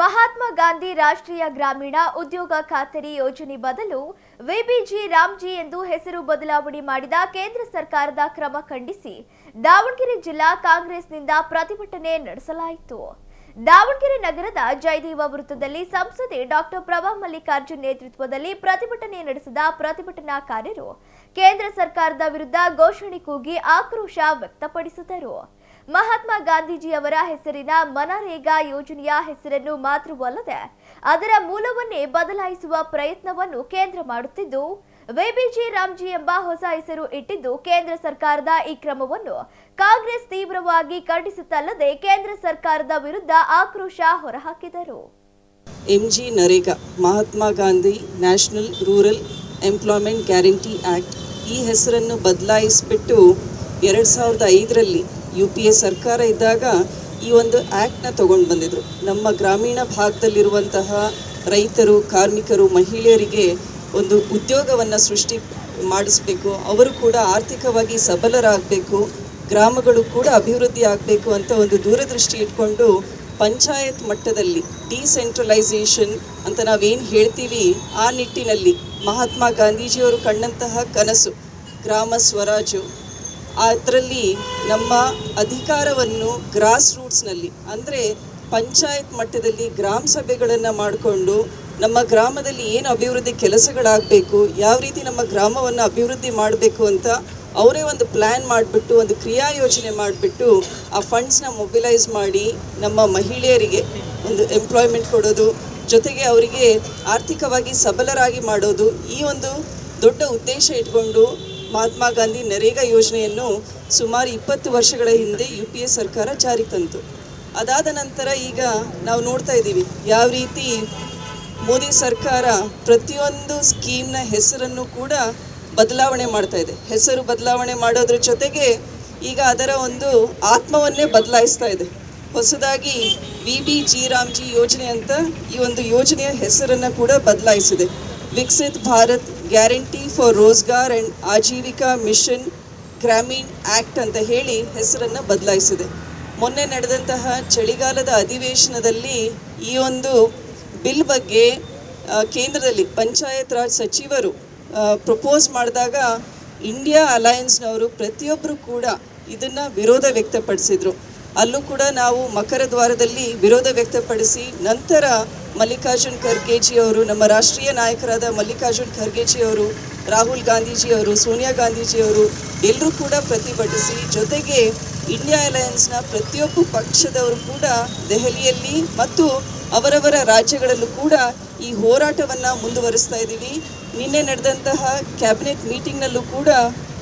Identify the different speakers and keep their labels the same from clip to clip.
Speaker 1: ಮಹಾತ್ಮ ಗಾಂಧಿ ರಾಷ್ಟ್ರೀಯ ಗ್ರಾಮೀಣ ಉದ್ಯೋಗ ಖಾತರಿ ಯೋಜನೆ ಬದಲು ವಿಬಿಜಿ ರಾಮ್ಜಿ ಎಂದು ಹೆಸರು ಬದಲಾವಣೆ ಮಾಡಿದ ಕೇಂದ್ರ ಸರ್ಕಾರದ ಕ್ರಮ ಖಂಡಿಸಿ ದಾವಣಗೆರೆ ಜಿಲ್ಲಾ ಕಾಂಗ್ರೆಸ್ನಿಂದ ಪ್ರತಿಭಟನೆ ನಡೆಸಲಾಯಿತು. ದಾವಣಗೆರೆ ನಗರದ ಜಯದೇವ ವೃತ್ತದಲ್ಲಿ ಸಂಸದೆ ಡಾಕ್ಟರ್ ಪ್ರಭಾ ಮಲ್ಲಿಕಾರ್ಜುನ್ ನೇತೃತ್ವದಲ್ಲಿ ಪ್ರತಿಭಟನೆ ನಡೆಸಿದ ಪ್ರತಿಭಟನಾಕಾರರು ಕೇಂದ್ರ ಸರ್ಕಾರದ ವಿರುದ್ಧ ಘೋಷಣೆ ಕೂಗಿ ಆಕ್ರೋಶ ವ್ಯಕ್ತಪಡಿಸಿದರು. ಮಹಾತ್ಮ ಗಾಂಧೀಜಿಯವರ ಹೆಸರಿನ ಮನರೇಗಾ ಯೋಜನೆಯ ಹೆಸರನ್ನು ಮಾತ್ರವಲ್ಲದೆ ಅದರ ಮೂಲವನ್ನೇ ಬದಲಾಯಿಸುವ ಪ್ರಯತ್ನವನ್ನು ಕೇಂದ್ರ ಮಾಡುತ್ತಿದ್ದು, ವಿಬಿಜಿ ರಾಮ್ಜಿ ಎಂಬ ಹೊಸ ಹೆಸರು ಇಟ್ಟಿದ್ದು ಕೇಂದ್ರ ಸರ್ಕಾರದ ಈ ಕ್ರಮವನ್ನು ಕಾಂಗ್ರೆಸ್ ತೀವ್ರವಾಗಿ ಖಂಡಿಸುತ್ತಲ್ಲದೆ ಕೇಂದ್ರ ಸರ್ಕಾರದ ವಿರುದ್ಧ ಆಕ್ರೋಶ ಹೊರಹಾಕಿದರು.
Speaker 2: MG NREGA, Mahatma Gandhi national rural employment guarantee act ಈ ಹೆಸರನ್ನು ಬದಲಾಯಿಸಿಬಿಟ್ಟು ಎರಡು ಸಾವಿರದ ಐದರಲ್ಲಿ ಯು ಪಿ ಎ ಸರ್ಕಾರ ಇದ್ದಾಗ ಈ ಒಂದು ಆ್ಯಕ್ಟ್ನ ತೊಗೊಂಡು ಬಂದಿದ್ರು. ನಮ್ಮ ಗ್ರಾಮೀಣ ಭಾಗದಲ್ಲಿರುವಂತಹ ರೈತರು, ಕಾರ್ಮಿಕರು, ಮಹಿಳೆಯರಿಗೆ ಒಂದು ಉದ್ಯೋಗವನ್ನು ಸೃಷ್ಟಿ ಮಾಡಿಸ್ಬೇಕು, ಅವರು ಕೂಡ ಆರ್ಥಿಕವಾಗಿ ಸಬಲರಾಗಬೇಕು, ಗ್ರಾಮಗಳು ಕೂಡ ಅಭಿವೃದ್ಧಿ ಆಗಬೇಕು ಅಂತ ಒಂದು ದೂರದೃಷ್ಟಿ ಇಟ್ಕೊಂಡು ಪಂಚಾಯತ್ ಮಟ್ಟದಲ್ಲಿ ಡಿಸೆಂಟ್ರಲೈಸೇಷನ್ ಅಂತ ನಾವೇನು ಹೇಳ್ತೀವಿ, ಆ ನಿಟ್ಟಿನಲ್ಲಿ ಮಹಾತ್ಮ ಗಾಂಧೀಜಿಯವರು ಕಂಡಂತಹ ಕನಸು, ಗ್ರಾಮ ಸ್ವರಾಜು ಅದರಲ್ಲಿ ನಮ್ಮ ಅಧಿಕಾರವನ್ನು ಗ್ರಾಸ್ ರೂಟ್ಸ್ನಲ್ಲಿ ಅಂದರೆ ಪಂಚಾಯತ್ ಮಟ್ಟದಲ್ಲಿ ಗ್ರಾಮ ಸಭೆಗಳನ್ನು ಮಾಡಿಕೊಂಡು ನಮ್ಮ ಗ್ರಾಮದಲ್ಲಿ ಏನು ಅಭಿವೃದ್ಧಿ ಕೆಲಸಗಳಾಗಬೇಕು, ಯಾವ ರೀತಿ ನಮ್ಮ ಗ್ರಾಮವನ್ನು ಅಭಿವೃದ್ಧಿ ಮಾಡಬೇಕು ಅಂತ ಅವರೇ ಒಂದು ಪ್ಲ್ಯಾನ್ ಮಾಡಿಬಿಟ್ಟು, ಒಂದು ಕ್ರಿಯಾ ಯೋಜನೆ ಮಾಡಿಬಿಟ್ಟು ಆ ಫಂಡ್ಸ್ನ ಮೊಬಿಲೈಸ್ ಮಾಡಿ ನಮ್ಮ ಮಹಿಳೆಯರಿಗೆ ಒಂದು ಎಂಪ್ಲಾಯ್ಮೆಂಟ್ ಕೊಡೋದು, ಜೊತೆಗೆ ಅವರಿಗೆ ಆರ್ಥಿಕವಾಗಿ ಸಬಲರಾಗಿ ಮಾಡೋದು ಈ ಒಂದು ದೊಡ್ಡ ಉದ್ದೇಶ ಇಟ್ಕೊಂಡು ಮಹಾತ್ಮ ಗಾಂಧಿ ನರೇಗಾ ಯೋಜನೆಯನ್ನು ಸುಮಾರು ಇಪ್ಪತ್ತು ವರ್ಷಗಳ ಹಿಂದೆ ಯು ಪಿ ಎ ಸರ್ಕಾರ ಜಾರಿಗೆ ತಂತು. ಅದಾದ ನಂತರ ಈಗ ನಾವು ನೋಡ್ತಾ ಇದ್ದೀವಿ, ಯಾವ ರೀತಿ ಮೋದಿ ಸರ್ಕಾರ ಪ್ರತಿಯೊಂದು ಸ್ಕೀಮ್ನ ಹೆಸರನ್ನು ಕೂಡ ಬದಲಾವಣೆ ಮಾಡ್ತಾ ಇದೆ. ಹೆಸರು ಬದಲಾವಣೆ ಮಾಡೋದ್ರ ಜೊತೆಗೆ ಈಗ ಅದರ ಒಂದು ಆತ್ಮವನ್ನೇ ಬದಲಾಯಿಸ್ತಾ ಇದೆ. ಹೊಸದಾಗಿ ವಿ ಬಿ ಜಿ ರಾಮ್ಜಿ ಯೋಜನೆ ಅಂತ ಈ ಒಂದು ಯೋಜನೆಯ ಹೆಸರನ್ನು ಕೂಡ ಬದಲಾಯಿಸಿದೆ. Viksit Bharat guarantee for Rozgar and Ajeevika mission Gramin act ಅಂತ ಹೇಳಿ ಹೆಸರನ್ನು ಬದಲಾಯಿಸಿದೆ. ಮೊನ್ನೆ ನಡೆದಂತಹ ಚಳಿಗಾಲದ ಅಧಿವೇಶನದಲ್ಲಿ ಈ ಒಂದು ಬಿಲ್ ಬಗ್ಗೆ ಕೇಂದ್ರದಲ್ಲಿ ಪಂಚಾಯತ್ ರಾಜ್ ಸಚಿವರು ಪ್ರಪೋಸ್ ಮಾಡಿದಾಗ ಇಂಡಿಯಾ ಅಲಯನ್ಸ್ನವರು ಪ್ರತಿಯೊಬ್ಬರು ಕೂಡ ಇದನ್ನು ವಿರೋಧ ವ್ಯಕ್ತಪಡಿಸಿದರು. ಅಲ್ಲೂ ಕೂಡ ನಾವು ಮಕರ ದ್ವಾರದಲ್ಲಿ ವಿರೋಧ ವ್ಯಕ್ತಪಡಿಸಿ ನಂತರ ಮಲ್ಲಿಕಾರ್ಜುನ್ ಖರ್ಗೆಜಿಯವರು ನಮ್ಮ ರಾಷ್ಟ್ರೀಯ ನಾಯಕರಾದ ಮಲ್ಲಿಕಾರ್ಜುನ್ ಖರ್ಗೆಜಿ ಅವರು, ರಾಹುಲ್ ಗಾಂಧೀಜಿಯವರು ಸೋನಿಯಾ ಗಾಂಧೀಜಿಯವರು ಎಲ್ಲರೂ ಕೂಡ ಪ್ರತಿಭಟಿಸಿ, ಜೊತೆಗೆ ಇಂಡಿಯಾ ಅಲಯನ್ಸ್ನ ಪ್ರತಿಯೊಬ್ಬ ಪಕ್ಷದವರು ಕೂಡ ದೆಹಲಿಯಲ್ಲಿ ಮತ್ತು ಅವರವರ ರಾಜ್ಯಗಳಲ್ಲೂ ಕೂಡ ಈ ಹೋರಾಟವನ್ನು ಮುಂದುವರಿಸ್ತಾ ಇದ್ದೀವಿ. ನಿನ್ನೆ ನಡೆದಂತಹ ಕ್ಯಾಬಿನೆಟ್ ಮೀಟಿಂಗ್ನಲ್ಲೂ ಕೂಡ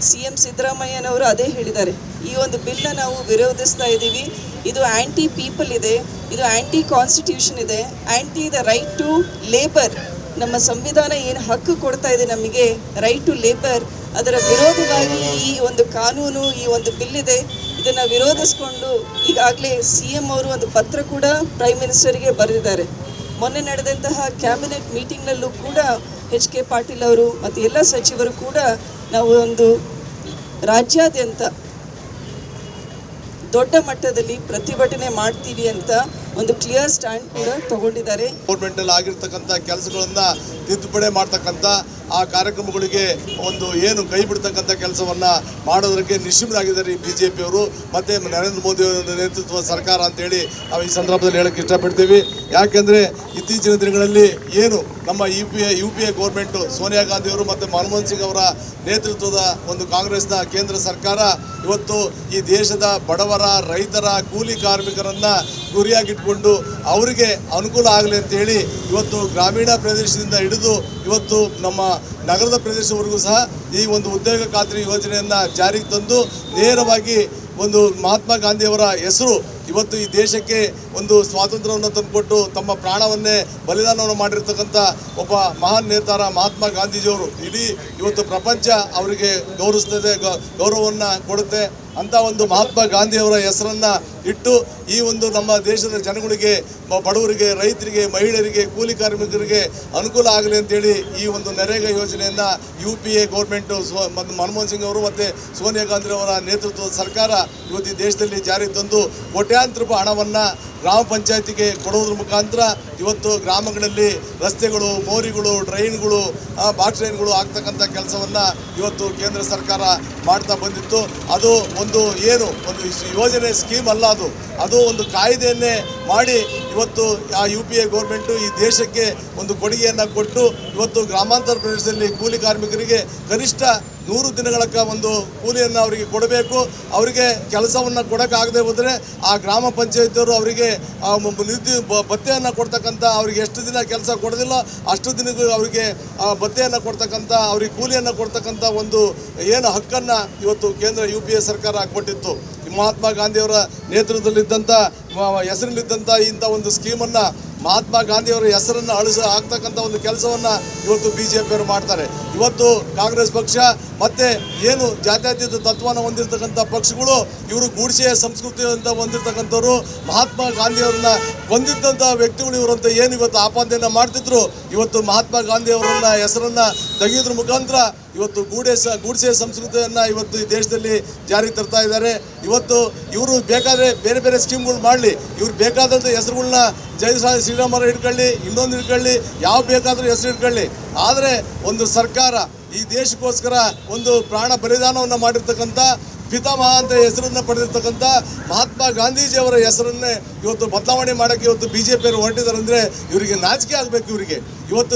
Speaker 2: ಸಿ ಎಂ ಸಿದ್ದರಾಮಯ್ಯನವರು ಅದೇ ಹೇಳಿದ್ದಾರೆ. ಈ ಒಂದು ಬಿಲ್ನ ನಾವು ವಿರೋಧಿಸ್ತಾ ಇದ್ದೀವಿ. ಇದು ಆ್ಯಂಟಿ ಪೀಪಲ್ ಇದೆ, ಇದು ಆ್ಯಂಟಿ ಕಾನ್ಸ್ಟಿಟ್ಯೂಷನ್ ಇದೆ anti the right to labour ನಮ್ಮ ಸಂವಿಧಾನ ಏನು ಹಕ್ಕು ಕೊಡ್ತಾ ಇದೆ ನಮಗೆ ರೈಟ್ ಟು ಲೇಬರ್ ಅದರ ವಿರೋಧವಾಗಿ ಈ ಒಂದು ಕಾನೂನು, ಈ ಒಂದು ಬಿಲ್ ಇದೆ. ಇದನ್ನು ವಿರೋಧಿಸ್ಕೊಂಡು ಈಗಾಗಲೇ ಸಿ ಎಂ ಅವರು ಒಂದು ಪತ್ರ ಕೂಡ ಪ್ರೈಮ್ ಮಿನಿಸ್ಟರ್ಗೆ ಬರೆದಿದ್ದಾರೆ. ಮೊನ್ನೆ ನಡೆದಂತಹ ಕ್ಯಾಬಿನೆಟ್ ಮೀಟಿಂಗ್ನಲ್ಲೂ ಕೂಡ ಎಚ್ ಕೆ ಪಾಟೀಲ್ ಅವರು ಮತ್ತು ಎಲ್ಲ ಸಚಿವರು ಕೂಡ ನಾವು ಒಂದು ರಾಜ್ಯಾದ್ಯಂತ ದೊಡ್ಡ ಮಟ್ಟದಲ್ಲಿ ಪ್ರತಿಭಟನೆ ಮಾಡ್ತೀವಿ ಅಂತ ಒಂದು ಕ್ಲಿಯರ್ ಸ್ಟ್ಯಾಂಡ್ ಕೂಡ ತಗೊಂಡಿದ್ದಾರೆ.
Speaker 3: ಗೌರ್ಮೆಂಟಲ್ಲಿ ಆಗಿರ್ತಕ್ಕಂಥ ಕೆಲಸಗಳನ್ನ ತಿದ್ದುಪಡಿ ಮಾಡ್ತಕ್ಕಂಥ ಆ ಕಾರ್ಯಕ್ರಮಗಳಿಗೆ ಒಂದು ಏನು ಕೈ ಬಿಡ್ತಕ್ಕಂಥ ಕೆಲಸವನ್ನ ಮಾಡೋದಕ್ಕೆ ನಿಶ್ಚಿಮರಾಗಿದ್ದಾರೆ ಈ ಬಿ ಜೆ ಪಿಯವರು ಮತ್ತು ನರೇಂದ್ರ ಮೋದಿ ಅವರ ನೇತೃತ್ವದ ಸರ್ಕಾರ ಅಂತೇಳಿ ನಾವು ಈ ಸಂದರ್ಭದಲ್ಲಿ ಹೇಳಕ್ಕೆ ಇಷ್ಟಪಡ್ತೀವಿ. ಯಾಕೆಂದರೆ ಇತ್ತೀಚಿನ ದಿನಗಳಲ್ಲಿ ಏನು ನಮ್ಮ U P A U P A government Sonia Gandhi ಅವರು ಮತ್ತು ಮನಮೋಹನ್ ಸಿಂಗ್ ಅವರ ನೇತೃತ್ವದ ಒಂದು ಕಾಂಗ್ರೆಸ್ನ ಕೇಂದ್ರ ಸರ್ಕಾರ ಇವತ್ತು ಈ ದೇಶದ ಬಡವರ, ರೈತರ, ಕೂಲಿ ಕಾರ್ಮಿಕರನ್ನ ಗುರಿಯಾಗಿಟ್ಕೊಂಡು ಅವರಿಗೆ ಅನುಕೂಲ ಆಗಲಿ ಅಂತೇಳಿ ಇವತ್ತು ಗ್ರಾಮೀಣ ಪ್ರದೇಶದಿಂದ ಹಿಡಿದು ಇವತ್ತು ನಮ್ಮ ನಗರದ ಪ್ರದೇಶವರೆಗೂ ಸಹ ಈ ಒಂದು ಉದ್ಯೋಗ ಖಾತ್ರಿ ಯೋಜನೆಯನ್ನು ಜಾರಿಗೆ ತಂದು ನೇರವಾಗಿ ಒಂದು ಮಹಾತ್ಮ ಗಾಂಧಿಯವರ ಹೆಸರು ಇವತ್ತು ಈ ದೇಶಕ್ಕೆ ಒಂದು ಸ್ವಾತಂತ್ರ್ಯವನ್ನು ತಂದುಕೊಟ್ಟು ತಮ್ಮ ಪ್ರಾಣವನ್ನೇ ಬಲಿದಾನವನ್ನು ಮಾಡಿರ್ತಕ್ಕಂಥ ಒಬ್ಬ ಮಹಾನ್ ನೇತಾರ ಮಹಾತ್ಮ ಗಾಂಧೀಜಿಯವರು ಇಡೀ ಇವತ್ತು ಪ್ರಪಂಚ ಅವರಿಗೆ ಗೌರವಿಸ್ತದೆ ಗೌರವವನ್ನು ಕೊಡುತ್ತೆ. ಅಂತ ಒಂದು ಮಹಾತ್ಮ ಗಾಂಧಿಯವರ ಹೆಸರನ್ನು ಇಟ್ಟು ಈ ಒಂದು ನಮ್ಮ ದೇಶದ ಜನಗಳಿಗೆ ಬಡವರಿಗೆ, ರೈತರಿಗೆ, ಮಹಿಳೆಯರಿಗೆ, ಕೂಲಿ ಕಾರ್ಮಿಕರಿಗೆ ಅನುಕೂಲ ಆಗಲಿ ಅಂತೇಳಿ ಈ ಒಂದು ನರೇಗಾ ಯೋಜನೆಯನ್ನು U P A government Manmohan Singh ಅವರು ಮತ್ತು ಸೋನಿಯಾ ಗಾಂಧಿ ಅವರ ನೇತೃತ್ವದ ಸರ್ಕಾರ ಇವತ್ತು ದೇಶದಲ್ಲಿ ಜಾರಿಗೆ ತಂದು ಕೋಟ್ಯಾಂತರ ರೂಪಾಯಿ ಹಣವನ್ನು ಗ್ರಾಮ ಪಂಚಾಯತಿಗೆ ಕೊಡೋದ್ರ ಮುಖಾಂತರ ಇವತ್ತು ಗ್ರಾಮಗಳಲ್ಲಿ ರಸ್ತೆಗಳು, ಮೋರಿಗಳು, ಡ್ರೈನ್ಗಳು ಬಾಕ್ಸ್ ಡ್ರೈನ್ಗಳು ಆಗ್ತಕ್ಕಂಥ ಕೆಲಸವನ್ನು ಇವತ್ತು ಕೇಂದ್ರ ಸರ್ಕಾರ ಮಾಡ್ತಾ ಬಂದಿತ್ತು. ಅದು ಒಂದು ಏನು, ಒಂದು ಯೋಜನೆ ಸ್ಕೀಮ್ ಅಲ್ಲ ಅದು. ಅದು ಒಂದು ಕಾಯ್ದೆಯನ್ನೇ ಮಾಡಿ ಇವತ್ತು ಆ ಯು ಪಿ ಎ ಗೌರ್ಮೆಂಟು ಈ ದೇಶಕ್ಕೆ ಒಂದು ಕೊಡುಗೆಯನ್ನು ಕೊಟ್ಟು ಇವತ್ತು ಗ್ರಾಮಾಂತರ ಪ್ರದೇಶದಲ್ಲಿ ಕೂಲಿ ಕಾರ್ಮಿಕರಿಗೆ ಕನಿಷ್ಠ ನೂರು ದಿನಗಳ ಒಂದು ಕೂಲಿಯನ್ನು ಅವರಿಗೆ ಕೊಡಬೇಕು. ಅವರಿಗೆ ಕೆಲಸವನ್ನು ಕೊಡೋಕ್ಕಾಗದೆ ಹೋದರೆ ಆ ಗ್ರಾಮ ಪಂಚಾಯತಿಯವರು ಅವರಿಗೆ ನಿಧಿ ಭತ್ತೆಯನ್ನು ಕೊಡ್ತಕ್ಕಂಥ ಅವರಿಗೆ ಎಷ್ಟು ದಿನ ಕೆಲಸ ಕೊಡೋದಿಲ್ಲ, ಅಷ್ಟು ದಿನಕ್ಕೂ ಅವರಿಗೆ ಭತ್ತೆಯನ್ನು ಕೊಡ್ತಕ್ಕಂಥ ಅವ್ರಿಗೆ ಕೂಲಿಯನ್ನು ಕೊಡ್ತಕ್ಕಂಥ ಒಂದು ಏನು ಹಕ್ಕನ್ನು ಇವತ್ತು ಕೇಂದ್ರ ಯು ಪಿ ಎ ಸರ್ಕಾರ ಕೊಟ್ಟಿತ್ತು ಮಹಾತ್ಮ ಗಾಂಧಿಯವರ ನೇತೃತ್ವದಲ್ಲಿದ್ದಂಥ ಹೆಸರಿನಲ್ಲಿದ್ದಂಥ ಇಂಥ ಒಂದು ಸ್ಕೀಮನ್ನು ಮಹಾತ್ಮ ಗಾಂಧಿಯವರ ಹೆಸರನ್ನು ಅಳಿಸ ಆಗ್ತಕ್ಕಂಥ ಒಂದು ಕೆಲಸವನ್ನು ಇವತ್ತು ಬಿ ಜೆ ಪಿಯವರು ಮಾಡ್ತಾರೆ. ಇವತ್ತು ಕಾಂಗ್ರೆಸ್ ಪಕ್ಷ ಮತ್ತು ಏನು ಜಾತ್ಯತೀತ ತತ್ವವನ್ನು ಹೊಂದಿರತಕ್ಕಂಥ ಪಕ್ಷಗಳು, ಇವರು ಗೂಡ್ಸೆ ಸಂಸ್ಕೃತಿಯಿಂದ ಹೊಂದಿರತಕ್ಕಂಥವ್ರು, ಮಹಾತ್ಮ ಗಾಂಧಿಯವರನ್ನ ಹೊಂದಿದ್ದಂಥ ವ್ಯಕ್ತಿಗಳು ಇವರಂತ ಏನು ಇವತ್ತು ಆಪಾದನೆಯನ್ನು ಮಾಡ್ತಿದ್ರು, ಇವತ್ತು ಮಹಾತ್ಮ ಗಾಂಧಿಯವರನ್ನ ಹೆಸರನ್ನು ತೆಗೆಯೋದ್ರ ಮುಖಾಂತರ ಇವತ್ತು ಗೂಡೆ ಸ, ಗೂಡ್ಸೆ ಸಂಸ್ಕೃತಿಯನ್ನು ಇವತ್ತು ಈ ದೇಶದಲ್ಲಿ ಜಾರಿಗೆ ತರ್ತಾ ಇದ್ದಾರೆ. ಇವತ್ತು ಇವರು ಬೇಕಾದರೆ ಬೇರೆ ಬೇರೆ ಸ್ಕೀಮ್ಗಳು ಮಾಡಲಿ. ಇವ್ರು ಬೇಕಾದಂಥ ಹೆಸರುಗಳನ್ನ ಜೈ ಶ್ರೀ- ಶ್ರೀರಾಮರ ಇಟ್ಕೊಳ್ಳಿ ಇನ್ನೊಂದು ಇಟ್ಕೊಳ್ಳಿ ಯಾವ ಬೇಕಾದರೂ ಹೆಸರು ಇಟ್ಕೊಳ್ಳಿ ಆದರೆ ಒಂದು ಸರ್ಕಾರ ಈ ದೇಶಕ್ಕೋಸ್ಕರ ಒಂದು ಪ್ರಾಣ ಬಲಿದಾನವನ್ನು ಮಾಡಿರ್ತಕ್ಕಂಥ ಪಿತಾಮಹ ಅಂತ ಹೆಸರನ್ನು ಪಡೆದಿರ್ತಕ್ಕಂಥ ಮಹಾತ್ಮ ಗಾಂಧೀಜಿಯವರ ಹೆಸರನ್ನೇ ಇವತ್ತು ಬದಲಾವಣೆ ಮಾಡೋಕ್ಕೆ ಇವತ್ತು ಬಿ ಜೆ ಪಿಯವರು ಹೊರಟಿದ್ದಾರೆ ಅಂದರೆ ಇವರಿಗೆ ನಾಚಿಕೆ ಆಗಬೇಕು ಇವರಿಗೆ. ಇವತ್ತು